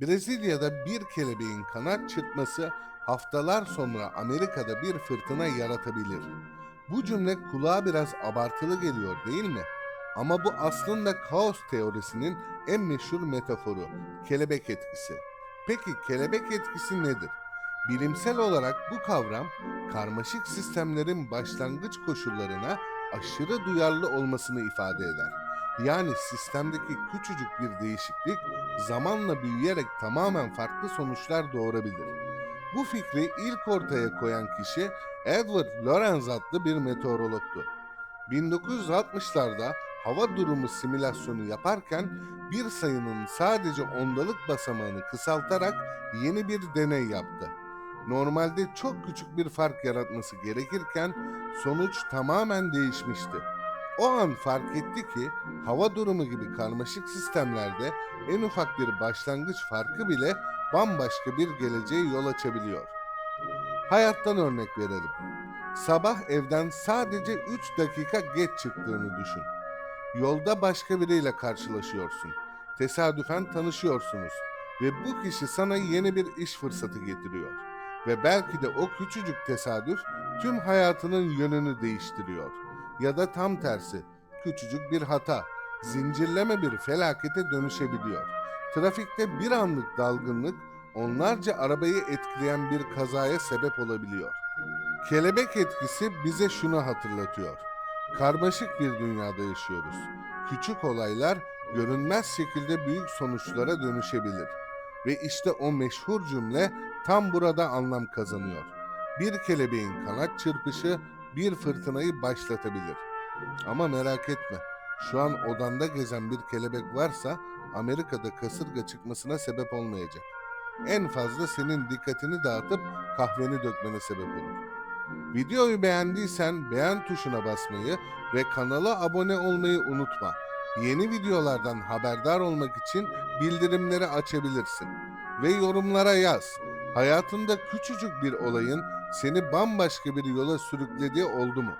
Brezilya'da bir kelebeğin kanat çırpması haftalar sonra Amerika'da bir fırtına yaratabilir. Bu cümle kulağa biraz abartılı geliyor değil mi? Ama bu aslında kaos teorisinin en meşhur metaforu, kelebek etkisi. Peki kelebek etkisi nedir? Bilimsel olarak bu kavram karmaşık sistemlerin başlangıç koşullarına aşırı duyarlı olmasını ifade eder. Yani sistemdeki küçücük bir değişiklik zamanla büyüyerek tamamen farklı sonuçlar doğurabilir. Bu fikri ilk ortaya koyan kişi Edward Lorenz adlı bir meteorologtu. 1960'larda hava durumu simülasyonu yaparken bir sayının sadece ondalık basamağını kısaltarak yeni bir deney yaptı. Normalde çok küçük bir fark yaratması gerekirken sonuç tamamen değişmişti. O an fark etti ki hava durumu gibi karmaşık sistemlerde en ufak bir başlangıç farkı bile bambaşka bir geleceğe yol açabiliyor. Hayattan örnek verelim. Sabah evden sadece 3 dakika geç çıktığını düşün. Yolda başka biriyle karşılaşıyorsun. Tesadüfen tanışıyorsunuz ve bu kişi sana yeni bir iş fırsatı getiriyor. Ve belki de o küçücük tesadüf tüm hayatının yönünü değiştiriyor. Ya da tam tersi, küçücük bir hata, zincirleme bir felakete dönüşebiliyor. Trafikte bir anlık dalgınlık onlarca arabayı etkileyen bir kazaya sebep olabiliyor. Kelebek etkisi bize şunu hatırlatıyor. Karmaşık bir dünyada yaşıyoruz. Küçük olaylar görünmez şekilde büyük sonuçlara dönüşebilir. Ve işte o meşhur cümle tam burada anlam kazanıyor. Bir kelebeğin kanat çırpışı bir fırtınayı başlatabilir. Ama merak etme, şu an odanda gezen bir kelebek varsa Amerika'da kasırga çıkmasına sebep olmayacak. En fazla senin dikkatini dağıtıp kahveni dökmene sebep olur. Videoyu beğendiysen beğen tuşuna basmayı ve kanala abone olmayı unutma. Yeni videolardan haberdar olmak için bildirimleri açabilirsin. Ve yorumlara yaz. Hayatında küçücük bir olayın seni bambaşka bir yola sürüklediği oldu mu?